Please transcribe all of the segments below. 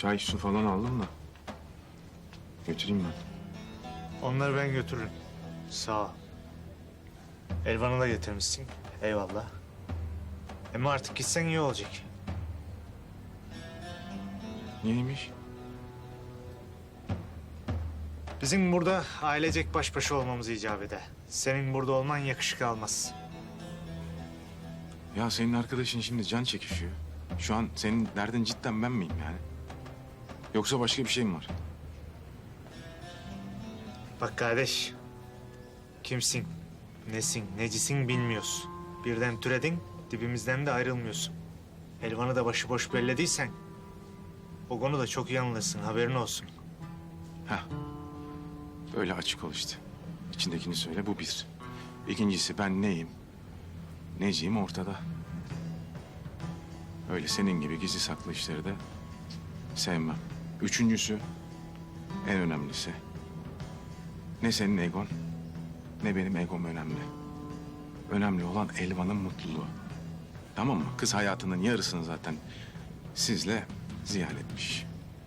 Çay, su falan aldım da. Götüreyim ben. Onları ben götürürüm. Sağ ol. Elvan'ı da getirmişsin. Eyvallah. Ama artık gitsen iyi olacak. Neymiş? Bizim burada ailecek baş başa olmamız icap eder. Senin burada olman yakışık almaz. Ya senin arkadaşın şimdi can çekişiyor. Şu an senin derdin cidden ben miyim yani? Yoksa başka bir şey mi var? Bak kardeş. Kimsin, nesin, necisin bilmiyoruz. Birden türedin, dibimizden de ayrılmıyorsun. Elvan'ı da başıboş bellediysen... ...o konuda çok yanılırsın, haberin olsun. Heh. Böyle açık ol işte. İçindekini söyle bu bir. İkincisi ben neyim? Neciyim ortada. Öyle senin gibi gizli saklı işleri de sevmem. Üçüncüsü en önemlisi. Ne senin egon ne benim egom önemli. Önemli olan Elvan'ın mutluluğu. Tamam mı? Kız hayatının yarısını zaten sizle ziyan etmiş.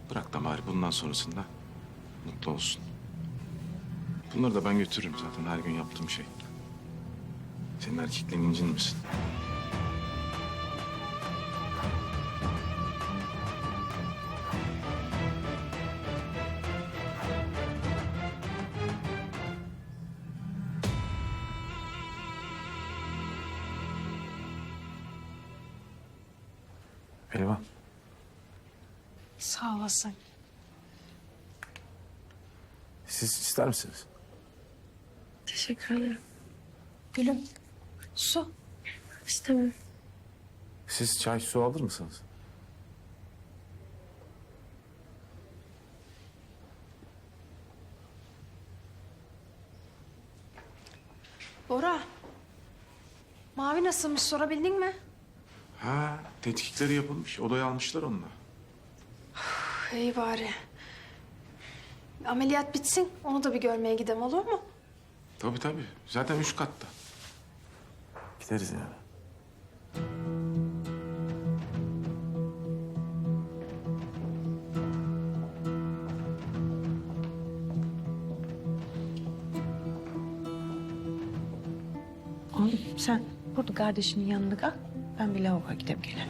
Bırak da bari bundan sonrasında mutlu olsun. Bunları da ben götürürüm zaten her gün yaptığım şey. Senin erkekliğin incin misin? Elvan. Sağ olasın. Siz ister misiniz? Teşekkür ederim. Gülüm, su. İstemem. Siz çay su alır mısınız? Bora, Mavi nasılmış sorabildin mi? Ha, tetkikleri yapılmış. Odaya almışlar onunla. İyi bari. Ameliyat bitsin, onu da bir görmeye gidelim olur mu? Tabii tabii. Zaten üst katta. Gideriz yani. Oğlum sen burada kardeşinin yanında kal. Ben bir lavaboya gidip gelirim.